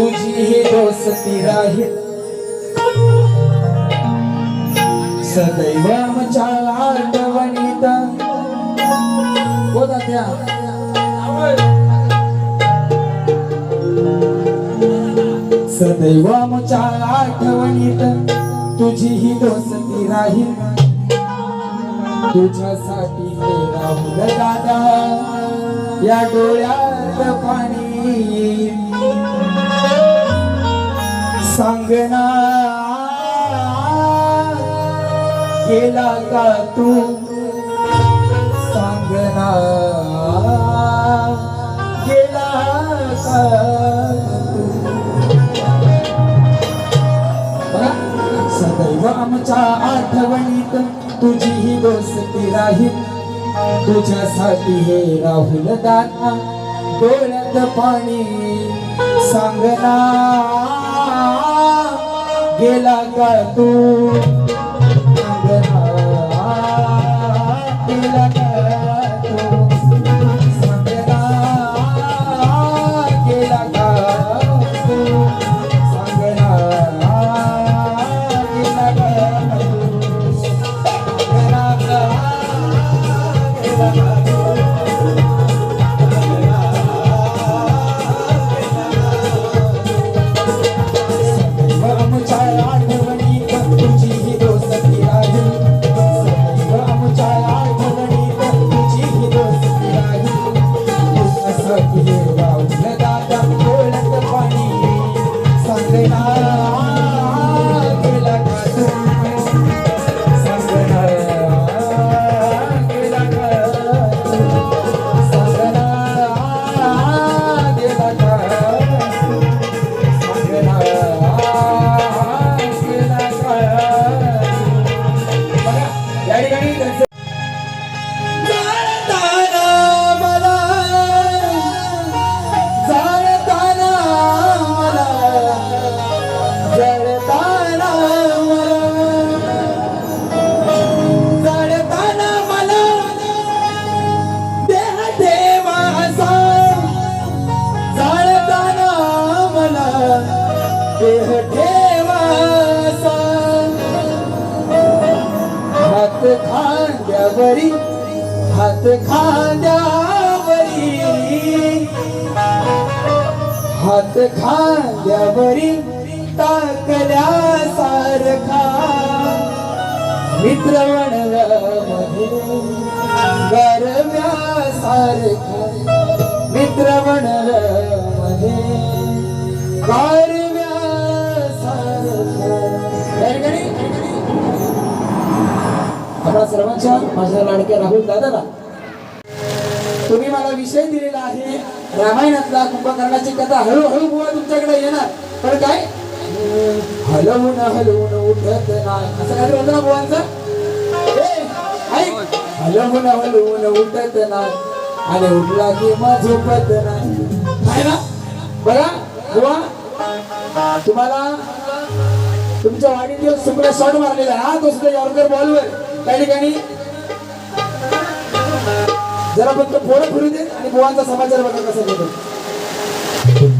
तुझी ही दोस्ती राहील सदैव आमच्या आठवणीत. बोला त्या. सदैव आमच्या आठवणीत तुझी ही दोस्ती राहील तुझ्यासाठी हे राहुल दादा या डोळ्यात पाणी. सांगना. गेला का तू? सांगना. गेला का सदैव आमच्या आठवणीत तुझी ही दोस्ती राहील. तुझ्यासाठी हे राहुल दादा डोळ्यात पाणी. सांगना. गेला का खांद्यावरी हात खांद्यावरी. हात खांद्यावरी टाकल्या सारखा मित्रमध्ये गरव्या सारखा मित्रवणमध्ये आपल्या सर्वांच्या माझ्या लाडक्या राहुल दादाला. तुम्ही मला विषय दिलेला आहे. रामायणातला कुंभकर्णाची कथा हळूहळू बुवा तुमच्याकडे येणार. पण काय? हलवून हलवून उठत नाही. असं काय होतं ना बुवांचं? हलवून हलवून उठत नाही. आणि उठला की मग झोपत नाही. ना? बघा बुवा. तुम्हाला तुमच्या वाढीत सुकडा शॉट मारलेला हा तो सुद्धा यॉर्कर बॉलवर त्या ठिकाणी जरा फक्त पोरं फिरू दे आणि बुवांचा समाचार बघा कसा देतो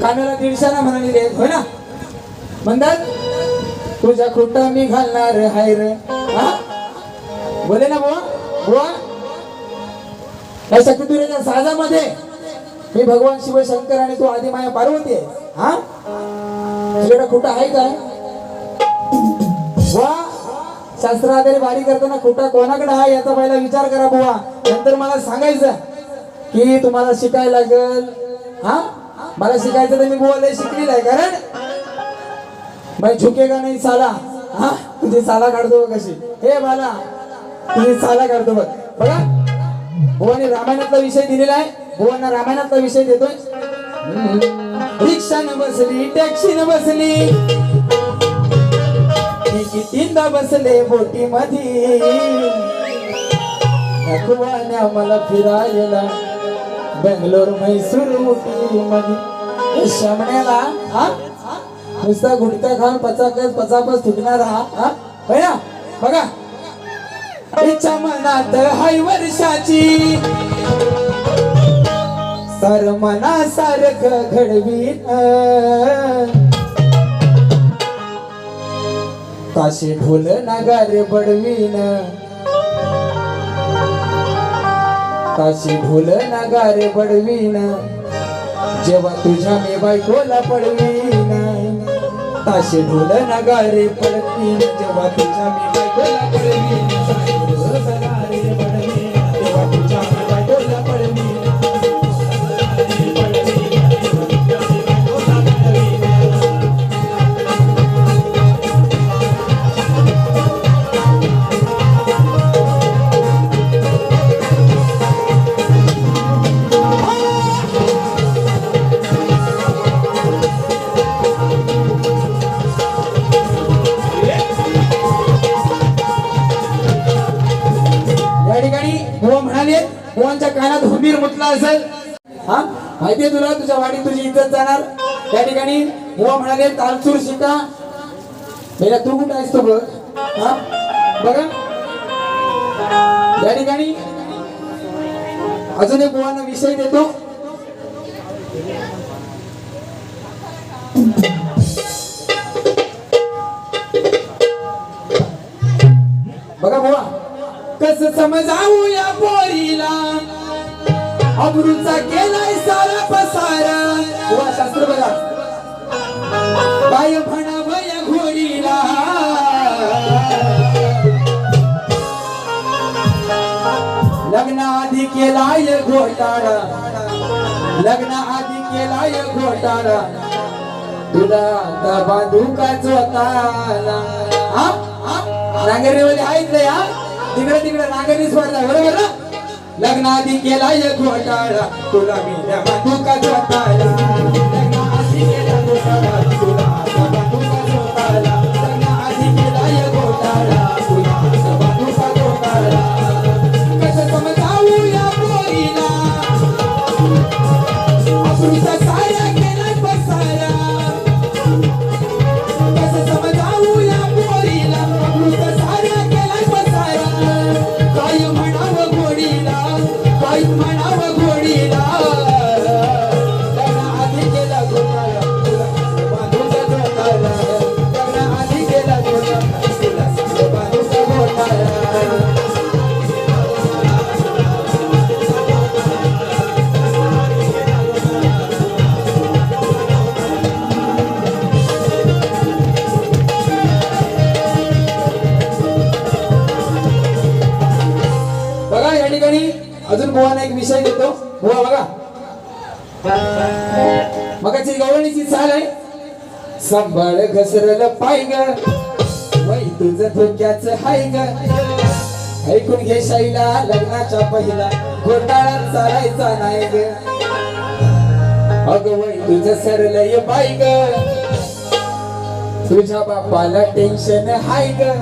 कानाला दीडशाला म्हणालेले आहेत होय ना? म्हणतात तुझ्या खुटा मी घालणार हाय रे. हा? बोले ना बुवा बुवा. या शक्तितुरीच्या साजामध्ये मी भगवान शिव शंकर आणि तू आदिमाया पार्वती आहे. हा? तुझ्याकडे खुटा आहे काय वा शास्त्राधारे वारी करताना खोटा कोणाकडे आहे याचा पहिला विचार करा बुवा. नंतर मला सांगायचं की तुम्हाला शिकायला लागेल. हा? मला शिकायचं तर मी बुवा शिकली शिकलेलं आहे कारण बाई झुकेगा नाही साला? हा? तुझी साला काढतो बघ कशी. हे बाला तुझी साला काढतो बघ. बघा बुवाने रामायणातला विषय दिलेला आहे. भुवांना रामायणातला विषय देतोय. रिक्षा न बसली टॅक्सी न बसली. मी कितींदा बसले बोटी मध्ये मला फिरायला. बेंगलोर म्हैसूर उटी शमण्याला हा? नुसता गुटखा खाऊन पचाकच पचापच थुकणार हा हा? बघा. इच्छा मनात हाय वर्षाची. सर मनासारखं घडवीन. काशी ढोल नगारे बडवीन. काशी भूल नगारे बडवीन. जेव्हा तुझ्या मी बायकोला पडवीन. काशी ढोल नगारे पडवीन जेव्हा तुझ्या मी बायकोला पडवीन. त्यांच्या कानात हुंदीर मुतला असेल? हा? माहितीये तुला? तुझ्या वाडी तुझी इज्जत जाणार. त्या ठिकाणी बुवा म्हणाले तालचूर शिका. पहिला तू कुठं आहेस तो बघ. हा? बघा. त्या ठिकाणी अजून एक बुवांना विषय देतो. बघा बुवा कस समजावू या बोल अमृतचा केलाय सारा पसारा. वा शास्त्र बघा. बाय म्हणावं घोडीला लग्न आधी केलाय घोटाळा. लग्न आधी केलाय घोटाळा. तुला आता बांधूका चोताला हा नांगरणीमध्ये आहेत रे हा. तिकडे तिकडे नांगरी स्पर्धा बरोबर ना? लग्नाआधी केलाय घोटाळा. तुला मी त्या बांधूका अजून एक विषय देतो बुवा बघा. मगाची गवळणीची चाल आहे. सांभाळ घसरल पाय ग तुझं धोक्याच हाय ग ऐकून घे शाईला लग्नाच्या पहिला. घोटाळा चालायचा नाही ग. अगं वय तुझं सरलय बाय ग तुझ्या बापाला टेन्शन हाय ग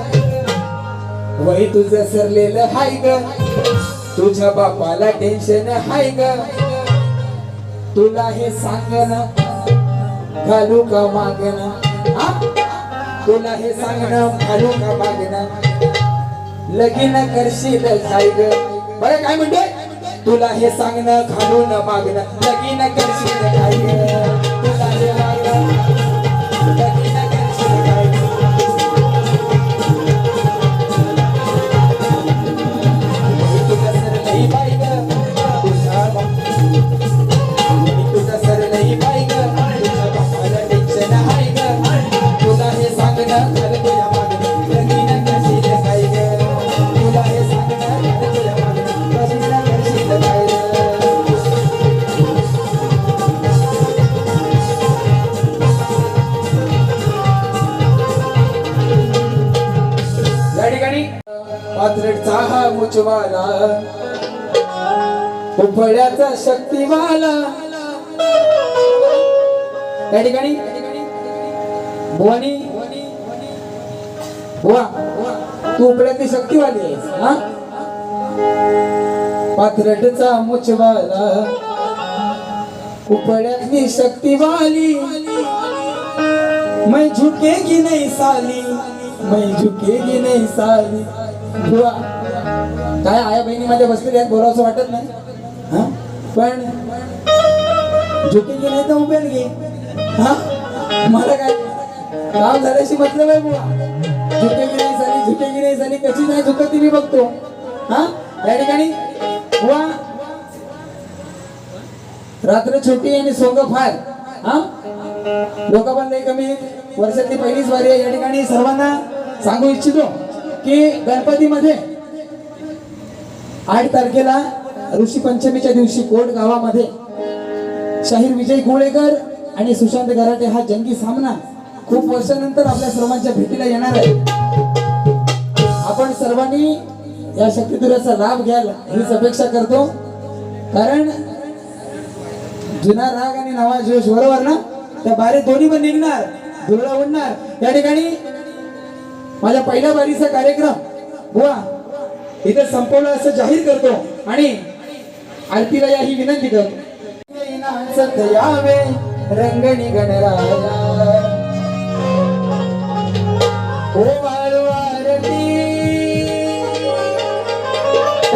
वही तुझं सरलेलं हाय ग तुझ्या बापाला टेन्शन हाय ग. तुला हे सांगन घालू का मागण तुला हे सांगणं घालू का मागण लगीन करशील हाय ग. बरं काय म्हणतोय? तुला हे सांगणं घालून मागणं लगीन करशील हाय ग? तुला हे मागणं पाथरेटचा हा मुचवाला उफळ्याचा शक्तीवाला. त्या ठिकाणी. भुवानी. बुवा तू उपळ्यातली शक्तीवाली आहेस हा? पाथरटचा मुचवाला उपळ्यातली शक्तिवाली. मैं झुकेगी नाही साली. मैं झुकेगी नाही साली. किंवा काय आया बहिणी मध्ये बसलेल्या आहेत बोलावंसं वाटत नाही? हा? पण झुकेगी नाही तर उभेल गे हा? मला काय काम झाल्याशी मतलब आहे बुवा. झुकेगी नाही झाली झुकेगी नाही झाली कशी नाही झुकत ती मी बघतो. हा? या ठिकाणी. बुवा. रात्र छोटी आणि सोंग फार. हा? लोक पण नाही कमी. वर्षातली पहिलीच वारी आहे या ठिकाणी. सर्वांना सांगू इच्छितो. की गणपतीमध्ये आठ तारखेला ऋषी पंचमीच्या दिवशी कोट गावामध्ये शाहीर विजय गोळेकर आणि सुशांत गराटे हा जंगी सामना खूप वर्षानंतर आपल्या सर्वांच्या भेटीला येणार आहे. आपण सर्वांनी या शक्तिदुराचा लाभ घ्याल हीच अपेक्षा करतो. कारण जुना राग आणि नवा जोश बरोबर ना? त्या बारे दोन्ही पण निघणार धुरळा उडणार. या ठिकाणी माझ्या पहिल्या बारीचा कार्यक्रम. वा इथे संपवला असं जाहीर करतो आणि आरतीला या ही विनंती करतो. यावे रंगणी गणराया ओ ओ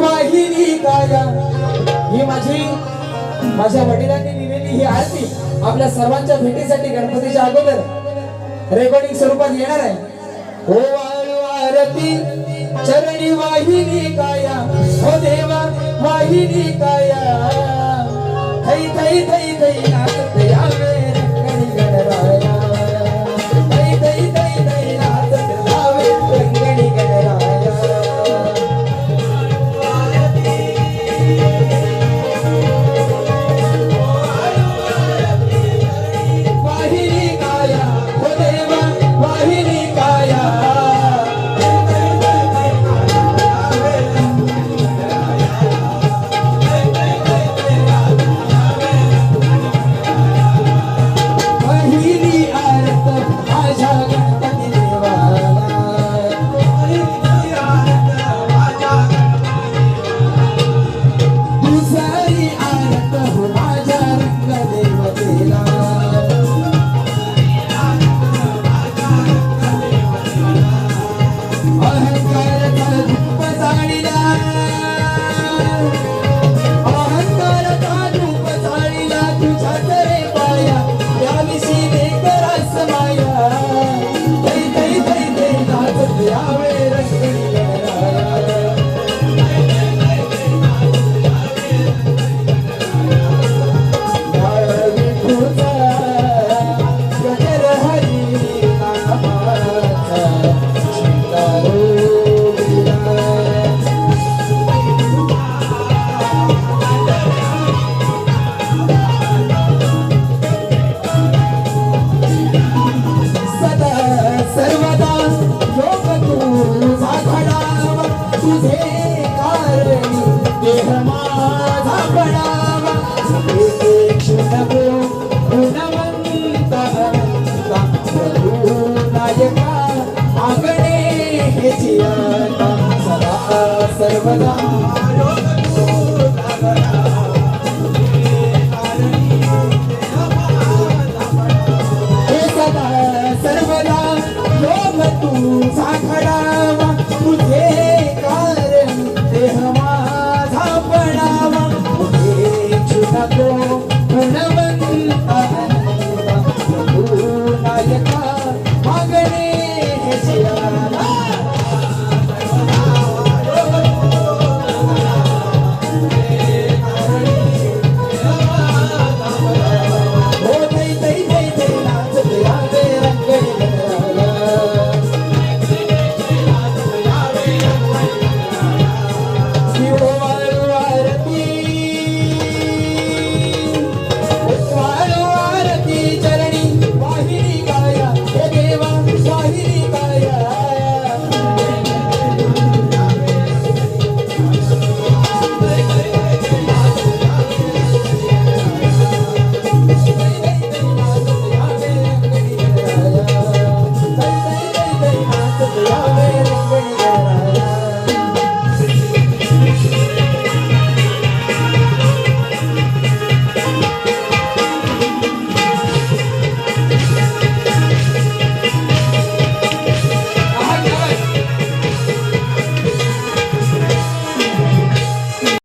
वाहिनी काया. ही माझी माझ्या वडिलांनी लिहिलेली ही आरती. आपल्या सर्वांच्या भेटीसाठी गणपतीच्या अगोदर रेकॉर्डिंग स्वरूपात येणार आहे. हो आरती चरणी वाहिनी काया हो देवा वाहिनी काया. थै थै थै थै नाचते यावे गणराया. सर्वदा.